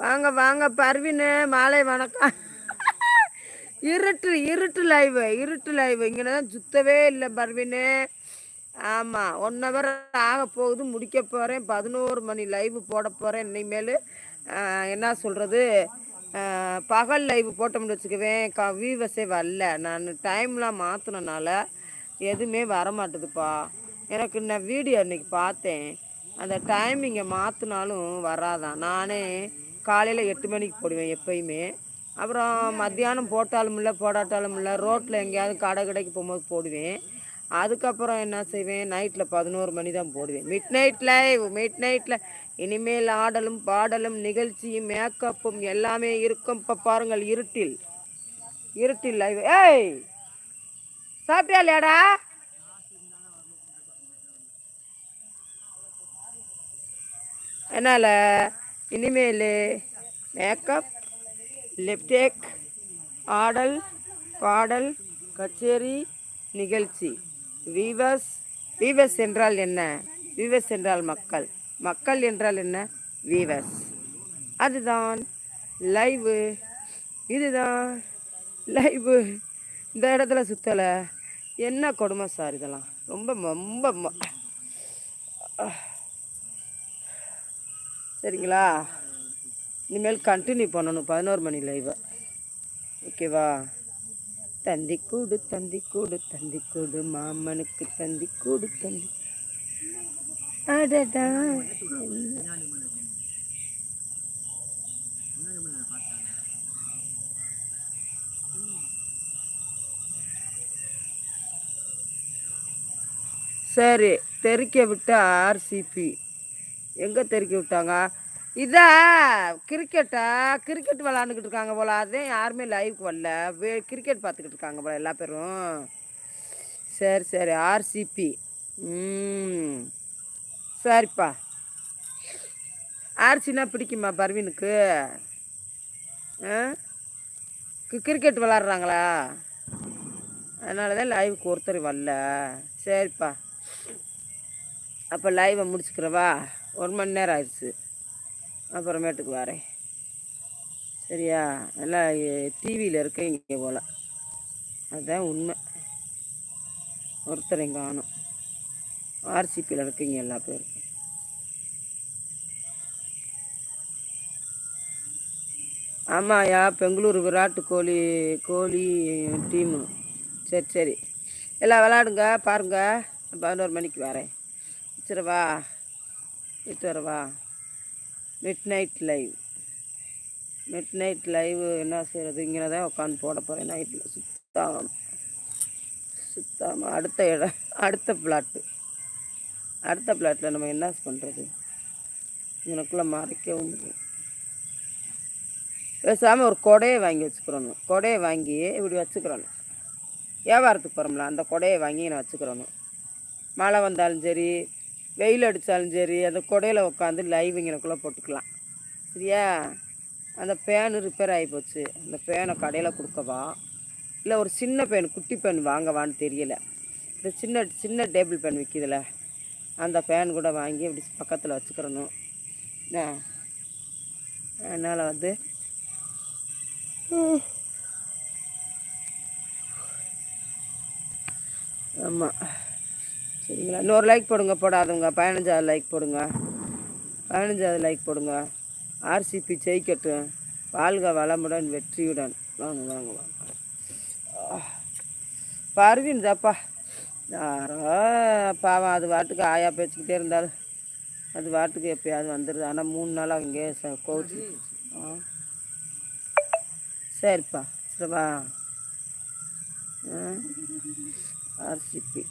வாங்க வாங்க பர்வீனு மாலை வணக்கம். இருட்டு இருட்டு லைவ் இருட்டு லைவ் இங்கே தான் சுத்தவே இல்லை பர்வீனு. ஆமாம் ஒன் ஹவர் ஆக போகுது முடிக்க போகிறேன் பதினோரு மணி லைவ் போட போகிறேன் இனிமேல். என்ன சொல்கிறது பகல் லைவ் போட்டோம்னு வச்சுக்குவேன். க வீவஸே வரல. நான் டைம்லாம் மாற்றினனால எதுவுமே வரமாட்டுதுப்பா. எனக்கு நான் வீடியோ அன்றைக்கி பார்த்தேன். அந்த டைமிங்கை மாற்றினாலும் வராதான் நானே காலையில் எட்டு மணிக்கு போடுவேன் எப்பயுமே. அப்புறம் மத்தியானம் போட்டாலும் இல்லை போடாட்டாலும் இல்லை ரோட்டில் எங்கேயாவது கடை கடைக்கு போகும்போது போடுவேன். அதுக்கப்புறம் என்ன செய்வேன்? நைட்டில் பதினோரு மணி தான் போடுவேன். மிட் நைட் லைவ் மிட் நைட்டில் இனிமேல் ஆடலும் பாடலும் நிகழ்ச்சியும் மேக்கப்பும் எல்லாமே இருக்கும். இப்போ பாருங்கள் இருட்டில். இருட்டில் லைவ் ஏய்! சாப்பிட்டியா இல்லையாடா? அதனால் இனிமேல் மேக்கப் லிப்டேக் ஆடல் பாடல் கச்சேரி நிகழ்ச்சி. வீவஸ் வீவஸ் என்றால் என்ன? வீவஸ் என்றால் மக்கள். மக்கள் என்றால் என்ன? வீவஸ் அதுதான் லைவு இதுதான் லைவு இந்த இடத்துல சுற்றலை என்ன கொடுமை சார் இதெல்லாம்? ரொம்ப ரொம்ப. சரிங்களா? இனிமேல் கண்டினியூ பண்ணணும். பதினோரு மணி லைவை ஓகேவா தந்தி கூடு தந்தி கூடு தந்தி கூடு மாமனுக்கு தந்தி கூடு தந்தி. அடடா. சரி தெறிக்க விட்ட ஆர்சிபி எங்கே தெறிக்க விட்டாங்க? இதா கிரிக்கெட்டா கிரிக்கெட் விளாண்டுக்கிட்டு இருக்காங்க போல. அதே யாருமே லைவுக்கு வரல வே கிரிக்கெட் பார்த்துக்கிட்டு இருக்காங்க போல எல்லா பேரும். சரி சரி. ஆர்சிபி ம். சரிப்பா. ஆர்சினா பிடிக்குமா பர்வீனுக்கு? கிரிக்கெட் விளாட்றாங்களா அதனால தான் லைவுக்கு ஒருத்தர் வரல. சரிப்பா. அப்போ லைவை முடிச்சுக்கிறவா? ஒரு மணி நேரம் ஆயிடுச்சு. அப்புறமேட்டுக்கு வரேன். சரியா? நல்லா டிவியில் இருக்க இங்கே போல். அதுதான் உண்மை. ஒருத்தரை காணும். ஆர்சிபியில் இருக்கீங்க எல்லா பேரும் ஆமாயா பெங்களூர் விராட் கோலி கோலி டீமு. சரி சரி. எல்லாம் விளாடுங்க பாருங்கள் பதினோரு மணிக்கு வரேன். வச்சுருவா விட்டு வரவா midnight live midnight live என்ன செய்கிறது இங்கே தான் உட்காந்து போட போகிறேன் நைட்டில் சுத்தாம. சுத்தாமல் அடுத்த இடம் அடுத்த பிளாட்டு அடுத்த பிளாட்டில் நம்ம என்ன பண்ணுறது எனக்குள்ளே மறைக்கவும் முடியும் பேசாமல் ஒரு கொடையை வாங்கி வச்சுக்கிறோணும். கொடையை வாங்கி இப்படி வச்சுக்கிறோணும். வியாபாரத்துக்கு போகிறோம்ல அந்த கொடையை வாங்கி நான் வச்சுக்கிறோணும். மழை வந்தாலும் சரி வெயில் அடித்தாலும் சரி அந்த கொடையில் உட்காந்து லைவ் இங்கனக்குள்ளே போட்டுக்கலாம். சரியா? அந்த பேனு ரிப்பேர் ஆகி போச்சு. அந்த பேனை கடையில் கொடுக்கவா? இல்லை ஒரு சின்ன பேன் குட்டி பேன் வாங்கவான்னு தெரியலை. இந்த சின்ன சின்ன டேபிள் பேன் விற்கிதுல அந்த பேன் கூட வாங்கி இப்படி பக்கத்தில் வச்சுக்கிறணும். அதனால் வந்து ஆமாம் சரிங்களா? இன்னொரு லைக் போடுங்க போடாதுங்க பதினஞ்சாவது லைக் போடுங்க. பதினஞ்சாவது லைக் போடுங்க. ஆர்சிபி ஜெயிக்கட்டும். வாழ்க வளமுடன் வெற்றியுடன். வாங்க வாங்க வாங்க. பருவின் தப்பா யாரோ பாவம் அது வாட்டுக்கு ஆயா பேச்சுக்கிட்டே இருந்தாலும் அது வாட்டுக்கு எப்பயாவது வந்துடுது ஆனால் மூணு நாளாக இங்கே கோச்சு ஆ. சரிப்பா சரிவா ஆர்சிபி